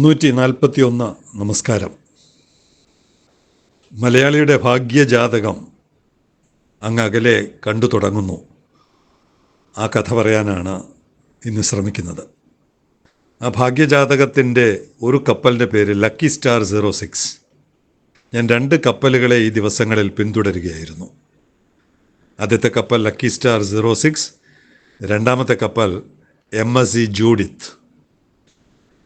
മുന്നൂറ്റി നാൽപ്പത്തി ഒന്ന് നമസ്കാരം. മലയാളിയുടെ ഭാഗ്യജാതകം അങ്ങ് അകലെ കണ്ടു തുടങ്ങുന്നു. ആ കഥ പറയാനാണ് ഇന്ന് ശ്രമിക്കുന്നത്. ആ ഭാഗ്യജാതകത്തിന്റെ ഒരു കപ്പലിന്റെ പേര് ലക്കി സ്റ്റാർ സീറോ സിക്സ്. ഞാൻ രണ്ട് കപ്പലുകളെ ഈ ദിവസങ്ങളിൽ പിന്തുടരുകയായിരുന്നു. ആദ്യത്തെ കപ്പൽ ലക്കി സ്റ്റാർ സീറോ സിക്സ് രണ്ടാമത്തെ കപ്പൽ എം എസ് ഇ ജൂഡിത്ത്.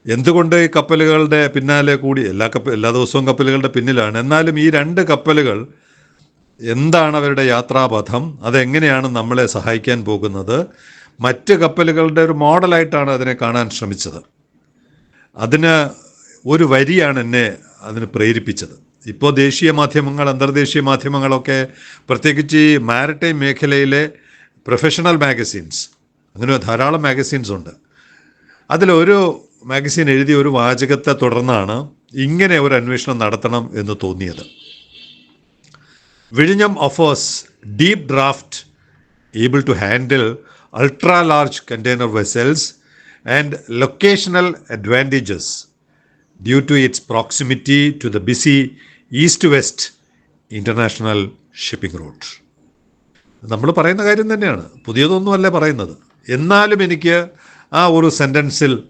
എന്തുകൊണ്ട് ഈ കപ്പലുകളുടെ പിന്നാലെ കൂടി എല്ലാ കപ്പ എല്ലാ ദിവസവും കപ്പലുകളുടെ പിന്നിലാണ്? എന്നാലും ഈ രണ്ട് കപ്പലുകൾ എന്താണ് അവരുടെ യാത്രാപഥം? അതെങ്ങനെയാണ് നമ്മളെ സഹായിക്കാൻ പോകുന്നത്? മറ്റ് കപ്പലുകളുടെ ഒരു മോഡലായിട്ടാണ് അതിനെ കാണാൻ ശ്രമിച്ചത്. അതിന് ഒരു വരിയാണ് എന്നെ അതിന് പ്രേരിപ്പിച്ചത്. ഇപ്പോൾ ദേശീയ മാധ്യമങ്ങൾ അന്തർദേശീയ മാധ്യമങ്ങളൊക്കെ പ്രത്യേകിച്ച് ഈ മാരിടൈം മേഖലയിലെ പ്രൊഫഷണൽ മാഗസീൻസ് അങ്ങനെ ധാരാളം മാഗസീൻസ് ഉണ്ട്. അതിലൊരു മാഗസീൻ എഴുതിയ ഒരു വാചകത്തെ തുടർന്നാണ് ഇങ്ങനെ ഒരു അന്വേഷണം നടത്തണം എന്ന് തോന്നിയത്. വിഴിഞ്ഞം offers deep draft able to handle ultra large container vessels and locational advantages due to its proximity to the busy east west international shipping route നമ്മൾ പറയുന്ന കാര്യം തന്നെയാണ്. പുതിയതൊന്നുമല്ല പറയുന്നത്. എന്നാലും എനിക്ക് ആ ഒരു സെന്റൻസിൽ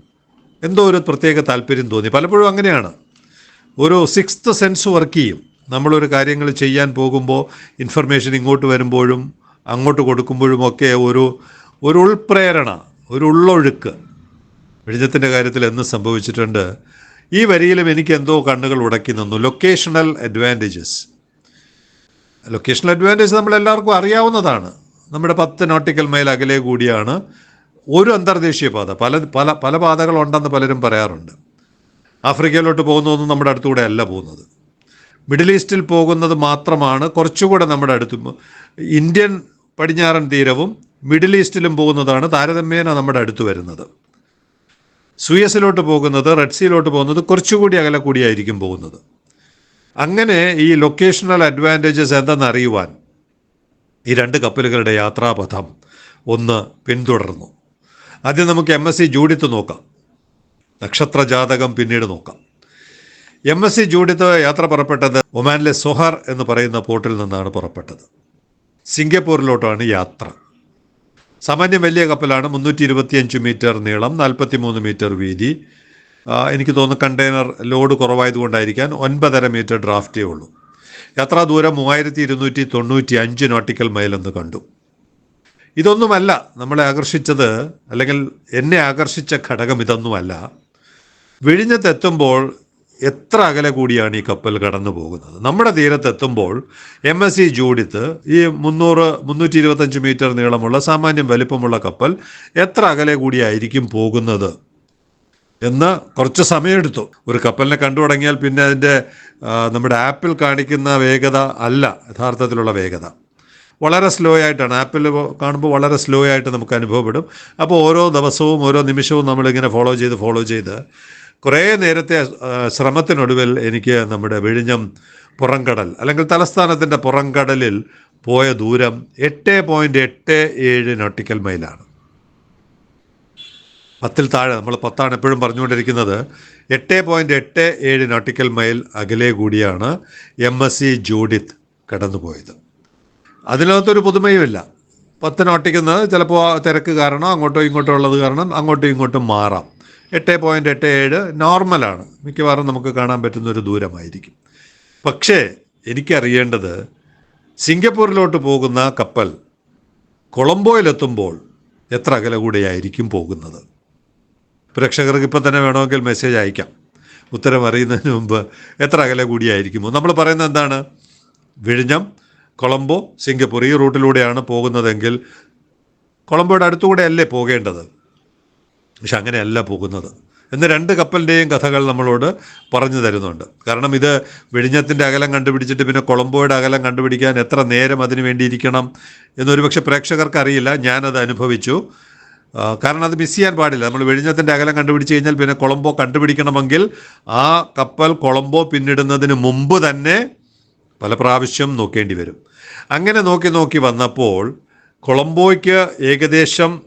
എന്തോ ഒരു പ്രത്യേക താല്പര്യം തോന്നി. പലപ്പോഴും അങ്ങനെയാണ്. ഒരു സിക്സ്ത് സെൻസ് വർക്ക് ചെയ്യും. നമ്മളൊരു കാര്യങ്ങൾ ചെയ്യാൻ പോകുമ്പോൾ ഇൻഫർമേഷൻ ഇങ്ങോട്ട് വരുമ്പോഴും അങ്ങോട്ട് കൊടുക്കുമ്പോഴും ഒക്കെ ഒരു ഒരു ഉൾപ്രേരണ ഒരു ഉള്ളൊഴുക്ക് വിഴിഞ്ഞത്തിന്റെ കാര്യത്തിൽ എന്ന് സംഭവിച്ചിട്ടുണ്ട്. ഈ വരിയിലും എനിക്ക് എന്തോ കണ്ണുകൾ ഉടക്കി നിന്നു. ലൊക്കേഷണൽ അഡ്വാന്റേജസ് ലൊക്കേഷണൽ അഡ്വാന്റേജ് നമ്മൾ എല്ലാവർക്കും അറിയാവുന്നതാണ്. നമ്മുടെ പത്ത് നോട്ടിക്കൽ മൈൽ അകലെ കൂടിയാണ് ഒരു അന്തർദേശീയ പാത. പല പല പല പാതകളുണ്ടെന്ന് പലരും പറയാറുണ്ട്. ആഫ്രിക്കയിലോട്ട് പോകുന്നതൊന്നും നമ്മുടെ അടുത്തുകൂടെ അല്ല പോകുന്നത്. മിഡിൽ ഈസ്റ്റിൽ പോകുന്നത് മാത്രമാണ് കുറച്ചുകൂടെ നമ്മുടെ അടുത്ത് ഇന്ത്യൻ പടിഞ്ഞാറൻ തീരവും മിഡിൽ ഈസ്റ്റിലും പോകുന്നതാണ് താരതമ്യേന നമ്മുടെ അടുത്ത് വരുന്നത്. സുയസിലോട്ട് പോകുന്നത് റെഡ് സീയിലോട്ട് പോകുന്നത് കുറച്ചുകൂടി അകലെ കൂടിയായിരിക്കും പോകുന്നത്. അങ്ങനെ ഈ ലൊക്കേഷണൽ അഡ്വാന്റേജസ് എന്തെന്നറിയുവാൻ ഈ രണ്ട് കപ്പലുകളുടെ യാത്രാപഥം ഒന്ന് പിന്തുടർന്നു. ആദ്യം നമുക്ക് എം എസ് സി ജൂഡിത്ത് നോക്കാം. നക്ഷത്ര ജാതകം പിന്നീട് നോക്കാം. എം എസ് സി ജൂഡിത്ത് യാത്ര പുറപ്പെട്ടത് ഒമാനിലെ സൊഹാർ എന്ന് പറയുന്ന പോർട്ടിൽ നിന്നാണ് പുറപ്പെട്ടത്. സിംഗപ്പൂരിലോട്ടാണ് യാത്ര. സാമാന്യം വലിയ കപ്പലാണ് മുന്നൂറ്റി ഇരുപത്തിയഞ്ച് മീറ്റർ നീളം നാൽപ്പത്തി മൂന്ന് മീറ്റർ വീതി. എനിക്ക് തോന്നുന്നു കണ്ടെയ്നർ ലോഡ് കുറവായതുകൊണ്ടായിരിക്കാൻ ഒൻപതര മീറ്റർ ഡ്രാഫ്റ്റേ ഉള്ളൂ. യാത്രാ ദൂരം മൂവായിരത്തി ഇരുന്നൂറ്റി തൊണ്ണൂറ്റി അഞ്ച് നോട്ടിക്കൽ മൈൽ എന്ന് കണ്ടു. ഇതൊന്നുമല്ല നമ്മളെ ആകർഷിച്ചത് അല്ലെങ്കിൽ എന്നെ ആകർഷിച്ച ഘടകം ഇതൊന്നുമല്ല. വിഴിഞ്ഞത്തെത്തുമ്പോൾ എത്ര അകലെ കൂടിയാണ് ഈ കപ്പൽ കടന്നു പോകുന്നത്? നമ്മുടെ തീരത്തെത്തുമ്പോൾ എം എസ് സി ജൂഡിത്ത് ഈ മുന്നൂറ് മുന്നൂറ്റി ഇരുപത്തഞ്ച് മീറ്റർ നീളമുള്ള സാമാന്യം വലിപ്പമുള്ള കപ്പൽ എത്ര അകലെ കൂടിയായിരിക്കും പോകുന്നത് എന്ന് കുറച്ച് സമയമെടുത്തു. ഒരു കപ്പലിനെ കണ്ടു തുടങ്ങിയാൽ പിന്നെ അതിന്റെ നമ്മുടെ ആപ്പിൽ കാണിക്കുന്ന വേഗത അല്ല യഥാർത്ഥത്തിലുള്ള വേഗത. വളരെ സ്ലോ ആയിട്ടാണ്. ആപ്പിൽ കാണുമ്പോൾ വളരെ സ്ലോ ആയിട്ട് നമുക്ക് അനുഭവപ്പെടും. അപ്പോൾ ഓരോ ദിവസവും ഓരോ നിമിഷവും നമ്മളിങ്ങനെ ഫോളോ ചെയ്ത് ഫോളോ ചെയ്ത് കുറേ നേരത്തെ ശ്രമത്തിനൊടുവിൽ എനിക്ക് നമ്മുടെ വിഴിഞ്ഞം പുറംകടൽ അല്ലെങ്കിൽ തലസ്ഥാനത്തിന്റെ പുറംകടലിൽ പോയ ദൂരം എട്ട് പോയിന്റ് എട്ട് ഏഴ് നോട്ടിക്കൽ മൈലാണ് പത്തിൽ താഴെ നമ്മൾ പത്താണ് എപ്പോഴും പറഞ്ഞുകൊണ്ടിരിക്കുന്നത്. എട്ട് പോയിന്റ് എട്ട് ഏഴ് നോട്ടിക്കൽ മൈൽ അകലെ കൂടിയാണ് എം എസ് സി ജൂഡിത്ത് കടന്നുപോയത്. അതിനകത്തൊരു പുതുമയുമില്ല. പത്ത് നോട്ടിക്കുന്നത് ചിലപ്പോൾ തിരക്ക് കാരണം അങ്ങോട്ടോ ഇങ്ങോട്ടോ ഉള്ളത് കാരണം അങ്ങോട്ടും ഇങ്ങോട്ടും മാറാം. എട്ട് പോയിന്റ് എട്ട് ഏഴ് നോർമലാണ്. മിക്കവാറും നമുക്ക് കാണാൻ പറ്റുന്ന ഒരു ദൂരമായിരിക്കും. പക്ഷേ എനിക്കറിയേണ്ടത് സിംഗപ്പൂരിലോട്ട് പോകുന്ന കപ്പൽ കൊളംബോയിലെത്തുമ്പോൾ എത്ര അകലെ കൂടെയായിരിക്കും പോകുന്നത്? പ്രേക്ഷകർക്ക് ഇപ്പം തന്നെ വേണമെങ്കിൽ മെസ്സേജ് അയക്കാം. ഉത്തരം അറിയുന്നതിന് മുമ്പ് എത്ര അകലെ കൂടിയായിരിക്കുമോ? നമ്മൾ പറയുന്നത് എന്താണ്? വിഴിഞ്ഞം കൊളംബോ സിംഗപ്പൂർ ഈ റൂട്ടിലൂടെയാണ് പോകുന്നതെങ്കിൽ കൊളംബോയുടെ അടുത്തുകൂടെ അല്ലേ പോകേണ്ടത്? പക്ഷെ അങ്ങനെയല്ല പോകുന്നത്. എന്ന് രണ്ട് കപ്പലിന്റെയും കഥകൾ നമ്മളോട് പറഞ്ഞു തരുന്നുണ്ട്. കാരണം ഇത് വിഴിഞ്ഞത്തിന്റെ അകലം കണ്ടുപിടിച്ചിട്ട് പിന്നെ കൊളംബോയുടെ അകലം കണ്ടുപിടിക്കാൻ എത്ര നേരം അതിന് വേണ്ടിയിരിക്കണം എന്നൊരു പക്ഷെ പ്രേക്ഷകർക്ക് അറിയില്ല. ഞാനത് അനുഭവിച്ചു. കാരണം അത് മിസ് ചെയ്യാൻ പാടില്ല. നമ്മൾ വിഴിഞ്ഞത്തിന്റെ അകലം കണ്ടുപിടിച്ച് കഴിഞ്ഞാൽ പിന്നെ കൊളംബോ കണ്ടുപിടിക്കണമെങ്കിൽ ആ കപ്പൽ കൊളംബോ പിന്നിടുന്നതിന് മുമ്പ് തന്നെ പല പ്രാവശ്യം നോക്കേണ്ടി വരും. അങ്ങനെ നോക്കി നോക്കി വന്നപ്പോൾ കൊളംബോയ്ക്ക് ഏകദേശം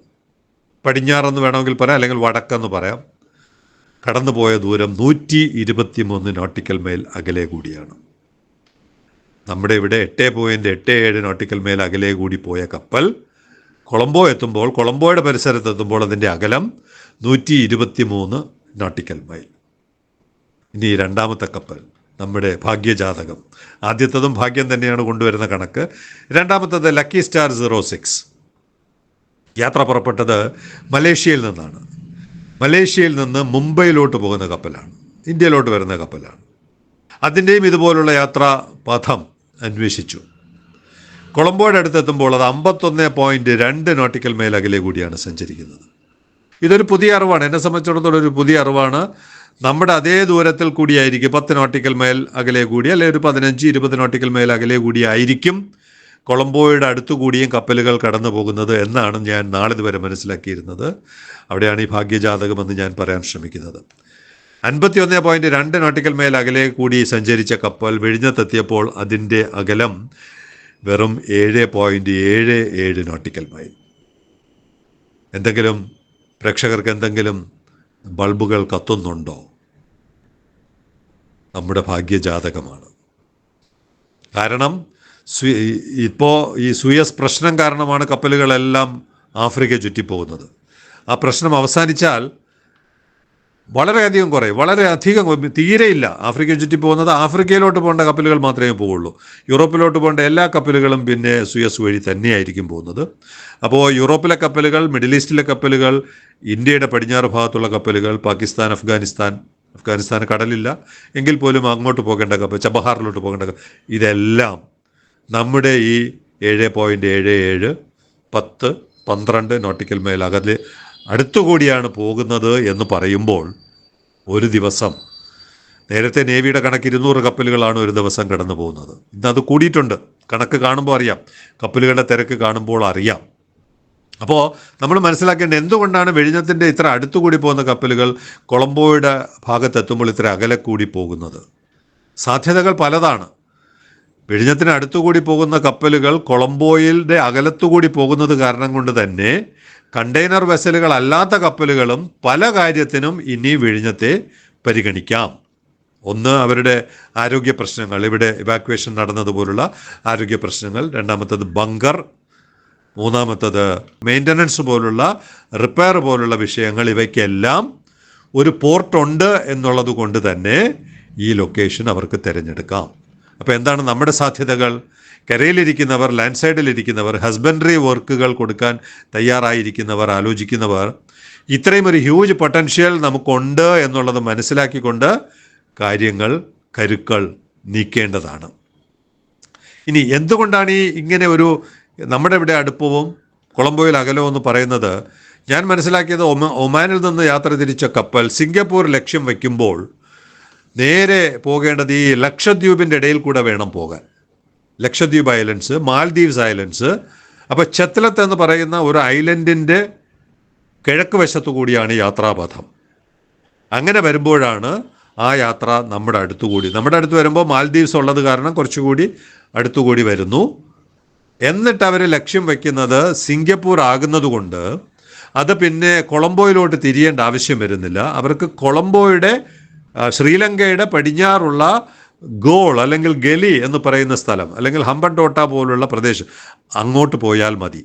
പടിഞ്ഞാറെന്ന് വേണമെങ്കിൽ പറയാം അല്ലെങ്കിൽ വടക്കെന്ന് പറയാം. കടന്നുപോയ ദൂരം നൂറ്റി ഇരുപത്തി മൂന്ന് നോട്ടിക്കൽ മൈൽ അകലെ കൂടിയാണ്. നമ്മുടെ ഇവിടെ എട്ട് പോയിന്റ് എട്ട് ഏഴ് നോട്ടിക്കൽ മൈൽ അകലെ കൂടി പോയ കപ്പൽ കൊളംബോ എത്തുമ്പോൾ കൊളംബോയുടെ പരിസരത്ത് എത്തുമ്പോൾ അതിന്റെ അകലം നൂറ്റി ഇരുപത്തി മൂന്ന് നോട്ടിക്കൽ മൈൽ. ഇനി രണ്ടാമത്തെ കപ്പൽ. നമ്മുടെ ഭാഗ്യജാതകം. ആദ്യത്തതും ഭാഗ്യം തന്നെയാണ് കൊണ്ടുവരുന്ന കണക്ക്. രണ്ടാമത്തത് ലക്കി സ്റ്റാർ സീറോ സിക്സ്. യാത്ര പുറപ്പെട്ടത് മലേഷ്യയിൽ നിന്നാണ്. മലേഷ്യയിൽ നിന്ന് മുംബൈയിലോട്ട് പോകുന്ന കപ്പലാണ്. ഇന്ത്യയിലോട്ട് വരുന്ന കപ്പലാണ്. അതിന്റെയും ഇതുപോലുള്ള യാത്രാ പഥം അന്വേഷിച്ചു. കൊളംബോയുടെ അടുത്തെത്തുമ്പോൾ അത് അമ്പത്തൊന്ന് പോയിന്റ് രണ്ട് നോട്ടിക്കൽ മൈൽ അകലെ കൂടിയാണ് സഞ്ചരിക്കുന്നത്. ഇതൊരു പുതിയ അറിവാണ്. എന്നെ സംബന്ധിച്ചിടത്തോളം ഒരു പുതിയ അറിവാണ്. നമ്മുടെ അതേ ദൂരത്തിൽ കൂടിയായിരിക്കും പത്ത് നോട്ടിക്കൽ മൈൽ അകലെ കൂടി അല്ലെങ്കിൽ ഒരു പതിനഞ്ച് ഇരുപത് നോട്ടിക്കൽ മൈൽ അകലെ കൂടിയായിരിക്കും കൊളംബോയുടെ അടുത്തുകൂടിയും കപ്പലുകൾ കടന്നു പോകുന്നത് എന്നാണ് ഞാൻ നാളിതുവരെ മനസ്സിലാക്കിയിരുന്നത്. അവിടെയാണ് ഈ ഭാഗ്യജാതകമെന്ന് ഞാൻ പറയാൻ ശ്രമിക്കുന്നത്. അൻപത്തി ഒന്ന് പോയിന്റ് രണ്ട് നോട്ടിക്കൽ മേൽ അകലെ കൂടി സഞ്ചരിച്ച കപ്പൽ വിഴിഞ്ഞത്തെത്തിയപ്പോൾ അതിന്റെ അകലം വെറും ഏഴ് പോയിന്റ് ഏഴ് ഏഴ് നോട്ടിക്കൽ മൈൽ. എന്തെങ്കിലും പ്രേക്ഷകർക്ക് എന്തെങ്കിലും ബൾബുകൾ കത്തുന്നുണ്ടോ? നമ്മുടെ ഭാഗ്യജാതകമാണ്. കാരണം ഇപ്പോൾ ഈ സുയസ് പ്രശ്നം കാരണമാണ് കപ്പലുകളെല്ലാം ആഫ്രിക്ക ചുറ്റിപ്പോകുന്നത്. ആ പ്രശ്നം അവസാനിച്ചാൽ വളരെയധികം കുറേ വളരെയധികം തീരെയില്ല. ആഫ്രിക്ക ചുറ്റി പോകുന്നത് ആഫ്രിക്കയിലോട്ട് പോകേണ്ട കപ്പലുകൾ മാത്രമേ പോവുള്ളൂ. യൂറോപ്പിലോട്ട് പോകേണ്ട എല്ലാ കപ്പലുകളും പിന്നെ സുയസ് വഴി തന്നെയായിരിക്കും പോകുന്നത്. അപ്പോൾ യൂറോപ്പിലെ കപ്പലുകൾ മിഡിൽ ഈസ്റ്റിലെ കപ്പലുകൾ ഇന്ത്യയുടെ പടിഞ്ഞാറ് ഭാഗത്തുള്ള കപ്പലുകൾ പാകിസ്ഥാൻ അഫ്ഗാനിസ്ഥാൻ അഫ്ഗാനിസ്ഥാൻ കടലില്ല. എങ്കിൽ പോലും അങ്ങോട്ട് പോകേണ്ട ചബഹാറിലോട്ട് പോകേണ്ട ഇതെല്ലാം നമ്മുടെ ഈ ഏഴ് പോയിന്റ് ഏഴ് ഏഴ് പത്ത് പന്ത്രണ്ട് നോട്ടിക്കൽ മൈൽ അകലെ അടുത്തുകൂടിയാണ് പോകുന്നത് എന്ന് പറയുമ്പോൾ ഒരു ദിവസം നേരത്തെ നേവിയുടെ കണക്ക് ഇരുന്നൂറ് കപ്പലുകളാണ് ഒരു ദിവസം കടന്നു പോകുന്നത് ഇന്ന് അത് കൂടിയിട്ടുണ്ട്. കണക്ക് കാണുമ്പോൾ അറിയാം. കപ്പലുകളുടെ തിരക്ക് കാണുമ്പോൾ അറിയാം. അപ്പോൾ നമ്മൾ മനസ്സിലാക്കേണ്ടത് എന്തുകൊണ്ടാണ് വെഴിഞ്ഞത്തിന്റെ ഇത്ര അടുത്തുകൂടി പോകുന്ന കപ്പലുകൾ കൊളംബോയുടെ ഭാഗത്തെത്തുമ്പോൾ ഇത്ര അകലെ കൂടി പോകുന്നത്? സാധ്യതകൾ പലതാണ്. വെഴിഞ്ഞത്തിന് അടുത്തുകൂടി പോകുന്ന കപ്പലുകൾ കൊളംബോയിലെ അകലത്തുകൂടി പോകുന്നത് കാരണം കൊണ്ട് തന്നെ കണ്ടെയ്നർ വെസലുകൾ അല്ലാത്ത കപ്പലുകളും പല കാര്യത്തിനും ഇനി വിഴിഞ്ഞത്തെ പരിഗണിക്കാം. ഒന്ന് അവരുടെ ആരോഗ്യ പ്രശ്നങ്ങൾ. ഇവിടെ ഇവാക്വേഷൻ നടന്നതുപോലുള്ള ആരോഗ്യ പ്രശ്നങ്ങൾ. രണ്ടാമത്തത് ബങ്കർ മൂന്നാമത്തത് മെയിന്റനൻസ് പോലുള്ള റിപ്പയർ പോലുള്ള വിഷയങ്ങൾ ഇവയ്ക്കെല്ലാം ഒരു പോർട്ടുണ്ട് എന്നുള്ളത് കൊണ്ട് തന്നെ ഈ ലൊക്കേഷൻ അവർക്ക് തിരഞ്ഞെടുക്കാം. അപ്പോൾ എന്താണ് നമ്മുടെ സാധ്യതകൾ? കരയിലിരിക്കുന്നവർ ലാൻഡ് സൈഡിലിരിക്കുന്നവർ ഹസ്ബൻഡറി വർക്കുകൾ കൊടുക്കാൻ തയ്യാറായിരിക്കുന്നവർ ആലോചിക്കുന്നവർ ഇത്രയും ഒരു ഹ്യൂജ് പൊട്ടൻഷ്യൽ നമുക്കുണ്ട് എന്നുള്ളത് മനസ്സിലാക്കിക്കൊണ്ട് കാര്യങ്ങൾ കരുക്കൾ നീക്കേണ്ടതാണ്. ഇനി എന്തുകൊണ്ടാണ് ഈ ഇങ്ങനെ ഒരു നമ്മുടെ ഇവിടെ അടുപ്പവും കൊളംബോയിൽ അകലവും എന്ന് പറയുന്നത് ഞാൻ മനസ്സിലാക്കിയത് ഒമാനിൽ നിന്ന് യാത്ര തിരിച്ച കപ്പൽ സിംഗപ്പൂർ ലക്ഷ്യം വയ്ക്കുമ്പോൾ നേരെ പോകേണ്ടത് ഈ ലക്ഷദ്വീപിന്റെ ഇടയിൽ കൂടെ വേണം പോകാൻ. Lakshadweep islands Maldives islands. അപ്പോൾ ചെത്തലത്ത് എന്ന് പറയുന്ന ഒരു ഐലൻഡിന്റെ കിഴക്ക് വശത്തു കൂടിയാണ് യാത്രാപഥം. അങ്ങനെ വരുമ്പോഴാണ് ആ യാത്ര നമ്മുടെ അടുത്തുകൂടി. നമ്മുടെ അടുത്ത് വരുമ്പോൾ മാൽദ്വീപ്സ് ഉള്ളത് കാരണം കുറച്ചുകൂടി അടുത്തുകൂടി വരുന്നു. എന്നിട്ട് അവർ ലക്ഷ്യം വയ്ക്കുന്നത് സിംഗപ്പൂർ ആകുന്നതുകൊണ്ട് അത് പിന്നെ കൊളംബോയിലോട്ട് തിരിയേണ്ട ആവശ്യം വരുന്നില്ല. അവർക്ക് കൊളംബോയുടെ ശ്രീലങ്കയുടെ പടിഞ്ഞാറുള്ള ഗോൾ അല്ലെങ്കിൽ ഗലി എന്ന് പറയുന്ന സ്ഥലം അല്ലെങ്കിൽ ഹമ്പൻടോട്ട പോലുള്ള പ്രദേശം അങ്ങോട്ട് പോയാൽ മതി.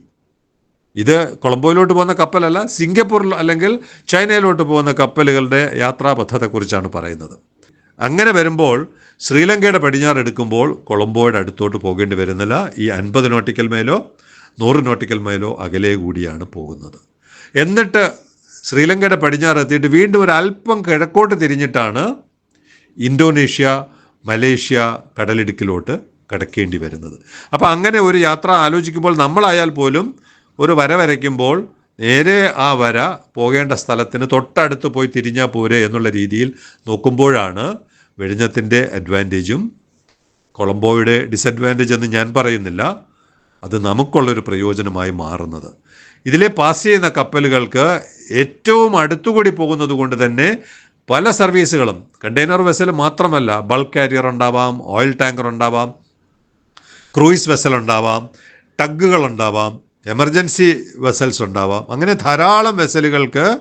ഇത് കൊളംബോയിലോട്ട് പോകുന്ന കപ്പലല്ല സിംഗപ്പൂർ അല്ലെങ്കിൽ ചൈനയിലോട്ട് പോകുന്ന കപ്പലുകളുടെ യാത്രാ പദ്ധതിയെക്കുറിച്ചാണ് പറയുന്നത്. അങ്ങനെ വരുമ്പോൾ ശ്രീലങ്കയുടെ പടിഞ്ഞാറ് എടുക്കുമ്പോൾ കൊളംബോയുടെ അടുത്തോട്ട് പോകേണ്ടി വരുന്നില്ല. ഈ അൻപത് നോട്ടിക്കൽ മൈലോ നൂറ് നോട്ടിക്കൽ മൈലോ അകലെ കൂടിയാണ് പോകുന്നത്. എന്നിട്ട് ശ്രീലങ്കയുടെ പടിഞ്ഞാറ് എത്തിയിട്ട് വീണ്ടും ഒരു അല്പം കിഴക്കോട്ട് തിരിഞ്ഞിട്ടാണ് ഇന്തോനേഷ്യ മലേഷ്യ കടലിടുക്കിലോട്ട് കടക്കേണ്ടി വരുന്നത്. അപ്പോൾ അങ്ങനെ ഒരു യാത്ര ആലോചിക്കുമ്പോൾ നമ്മളായാൽ പോലും ഒരു വര വരയ്ക്കുമ്പോൾ നേരെ ആ വര പോകേണ്ട സ്ഥലത്തിന് തൊട്ടടുത്ത് പോയി തിരിഞ്ഞാൽ പോരെ എന്നുള്ള രീതിയിൽ നോക്കുമ്പോഴാണ് വെടിഞ്ഞത്തിന്റെ അഡ്വാന്റേജും കൊളംബോയുടെ ഡിസഡ്വാന്റേജ് എന്ന് ഞാൻ പറയുന്നില്ല. അത് നമുക്കുള്ളൊരു പ്രയോജനമായി മാറുന്നത്. ഇതിലെ പാസ് ചെയ്യുന്ന കപ്പലുകൾക്ക് ഏറ്റവും അടുത്തുകൂടി പോകുന്നത് കൊണ്ട് തന്നെ പല സർവീസുകളും കണ്ടെയ്നർ വെസൽ മാത്രമല്ല ബൾക്ക് കാരിയർ ഉണ്ടാവാം ഓയിൽ ടാങ്കർ ഉണ്ടാവാം ക്രൂയിസ് വെസൽ ഉണ്ടാവാം ടഗുകൾ ഉണ്ടാവാം എമർജൻസി വെസൽസ് ഉണ്ടാവാം. അങ്ങനെ ധാരാളം വെസലുകൾക്ക്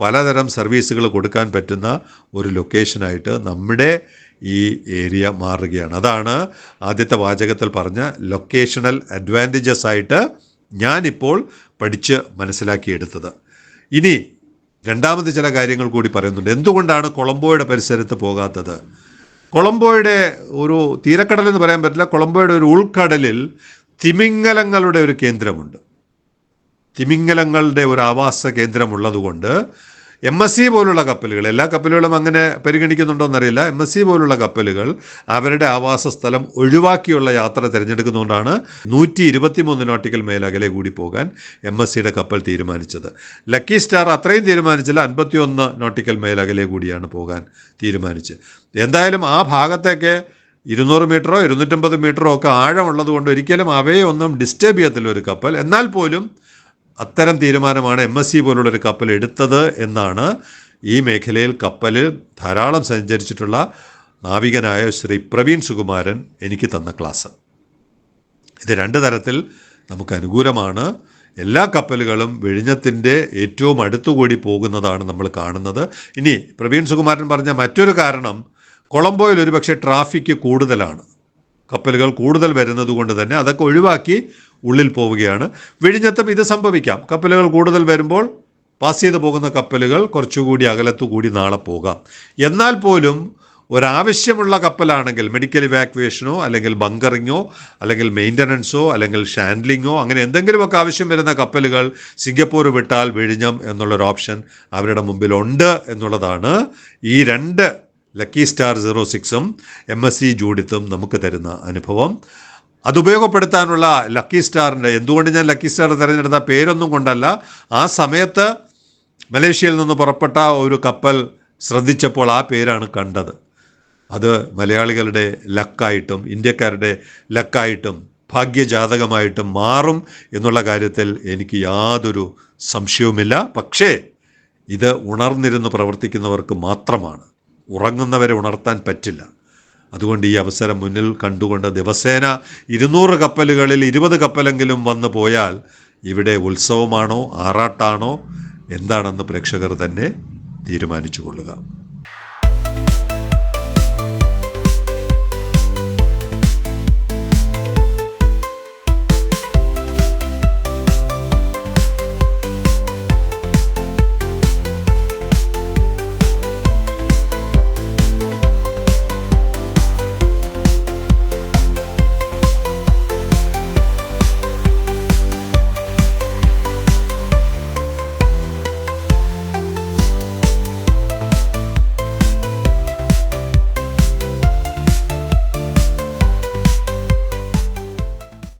പലതരം സർവീസുകൾ കൊടുക്കാൻ പറ്റുന്ന ഒരു ലൊക്കേഷനായിട്ട് നമ്മുടെ ഈ ഏരിയ മാറുകയാണ്. അതാണ് ആദ്യത്തെ വാചകത്തിൽ പറഞ്ഞ ലൊക്കേഷണൽ അഡ്വാന്റേജസ് ആയിട്ട് ഞാനിപ്പോൾ പഠിച്ച് മനസ്സിലാക്കിയെടുത്തത്. ഇനി രണ്ടാമത് ചില കാര്യങ്ങൾ കൂടി പറയുന്നുണ്ട്. എന്തുകൊണ്ടാണ് കൊളംബോയുടെ പരിസരത്ത് പോകാത്തത്? കൊളംബോയുടെ ഒരു തീരക്കടൽ എന്ന് പറയാൻ പറ്റില്ല. കൊളംബോയുടെ ഒരു ഉൾക്കടലിൽ തിമിംഗലങ്ങളുടെ ഒരു കേന്ദ്രമുണ്ട്. തിമിംഗലങ്ങളുടെ ഒരു ആവാസ കേന്ദ്രമുള്ളതുകൊണ്ട് എം എസ് സി പോലുള്ള കപ്പലുകൾ എല്ലാ കപ്പലുകളും അങ്ങനെ പരിഗണിക്കുന്നുണ്ടോ എന്നറിയില്ല എം എസ് സി പോലുള്ള കപ്പലുകൾ അവരുടെ ആവാസ സ്ഥലം ഒഴിവാക്കിയുള്ള യാത്ര തിരഞ്ഞെടുക്കുന്നതുകൊണ്ടാണ് നൂറ്റി ഇരുപത്തിമൂന്ന് നോട്ടിക്കൽ മേലകലെ കൂടി പോകാൻ എം എസ് സിയുടെ കപ്പൽ തീരുമാനിച്ചത്. ലക്കി സ്റ്റാർ അത്രയും തീരുമാനിച്ചില്ല അൻപത്തിയൊന്ന് നോട്ടിക്കൽ മേലകലെ കൂടിയാണ് പോകാൻ തീരുമാനിച്ചത്. എന്തായാലും ആ ഭാഗത്തേക്ക് ഇരുന്നൂറ് മീറ്ററോ ഇരുന്നൂറ്റമ്പത് മീറ്ററോ ഒക്കെ ആഴമുള്ളത് കൊണ്ട് ഒരിക്കലും അവയെ ഒന്നും ഡിസ്റ്റേബ് ചെയ്യത്തില്ല ഒരു കപ്പൽ. എന്നാൽ പോലും അത്തരം തീരുമാനമാണ് എം എസ് സി പോലുള്ളൊരു കപ്പൽ എടുത്തത് എന്നാണ് ഈ മേഖലയിൽ കപ്പലിൽ ധാരാളം സഞ്ചരിച്ചിട്ടുള്ള നാവികനായ ശ്രീ പ്രവീൺ സുകുമാരൻ എനിക്ക് തന്ന ക്ലാസ്. ഇത് രണ്ട് തരത്തിൽ നമുക്ക് അനുകൂലമാണ്. എല്ലാ കപ്പലുകളും വിഴിഞ്ഞത്തിന്റെ ഏറ്റവും അടുത്തുകൂടി പോകുന്നതാണ് നമ്മൾ കാണുന്നത്. ഇനി പ്രവീൺ സുകുമാരൻ പറഞ്ഞ മറ്റൊരു കാരണം കൊളംബോയിൽ ഒരുപക്ഷെ ട്രാഫിക് കൂടുതലാണ്. കപ്പലുകൾ കൂടുതൽ വരുന്നത് കൊണ്ട് തന്നെ അതൊക്കെ ഒഴിവാക്കി ഉള്ളിൽ പോവുകയാണ്. വിഴിഞ്ഞത്തും ഇത് സംഭവിക്കാം. കപ്പലുകൾ കൂടുതൽ വരുമ്പോൾ പാസ് ചെയ്ത് പോകുന്ന കപ്പലുകൾ കുറച്ചുകൂടി അകലത്തു കൂടി നാളെ പോകാം. എന്നാൽ പോലും ഒരാവശ്യമുള്ള കപ്പലാണെങ്കിൽ മെഡിക്കൽ ഇവാക്വേഷനോ അല്ലെങ്കിൽ ബങ്കറിങ്ങോ അല്ലെങ്കിൽ മെയിന്റനൻസോ അല്ലെങ്കിൽ ഷാൻഡ്ലിങ്ങോ അങ്ങനെ എന്തെങ്കിലുമൊക്കെ ആവശ്യം വരുന്ന കപ്പലുകൾ സിംഗപ്പൂർ വിട്ടാൽ വിഴിഞ്ഞം എന്നുള്ളൊരു ഓപ്ഷൻ അവരുടെ മുമ്പിലുണ്ട് എന്നുള്ളതാണ് ഈ രണ്ട് ലക്കി സ്റ്റാർ സീറോ സിക്സും എം എസ് സി ജൂഡിത്തും നമുക്ക് തരുന്ന അനുഭവം. അത് ഉപയോഗപ്പെടുത്താനുള്ള ലക്കി സ്റ്റാറിന്റെ എന്തുകൊണ്ട് ഞാൻ ലക്കി സ്റ്റാർ തിരഞ്ഞെടുത്ത? പേരൊന്നും കൊണ്ടല്ല. ആ സമയത്ത് മലേഷ്യയിൽ നിന്ന് പുറപ്പെട്ട ഒരു കപ്പൽ ശ്രദ്ധിച്ചപ്പോൾ ആ പേരാണ് കണ്ടത്. അത് മലയാളികളുടെ ലക്കായിട്ടും ഇന്ത്യക്കാരുടെ ലക്കായിട്ടും ഭാഗ്യജാതകമായിട്ടും മാറും എന്നുള്ള കാര്യത്തിൽ എനിക്ക് യാതൊരു സംശയവുമില്ല. പക്ഷേ ഇത് ഉണർന്നിരുന്ന് പ്രവർത്തിക്കുന്നവർക്ക് മാത്രമാണ്. ഉറങ്ങുന്നവരെ ഉണർത്താൻ പറ്റില്ല. അതുകൊണ്ട് ഈ അവസരം മുന്നിൽ കണ്ടുകൊണ്ട് ദിവസേന ഇരുന്നൂറ് കപ്പലുകളിൽ ഇരുപത് കപ്പലെങ്കിലും വന്നു പോയാൽ ഇവിടെ ഉത്സവമാണോ ആറാട്ടാണോ എന്താണെന്ന് പ്രേക്ഷകർ തന്നെ തീരുമാനിച്ചു കൊള്ളുക.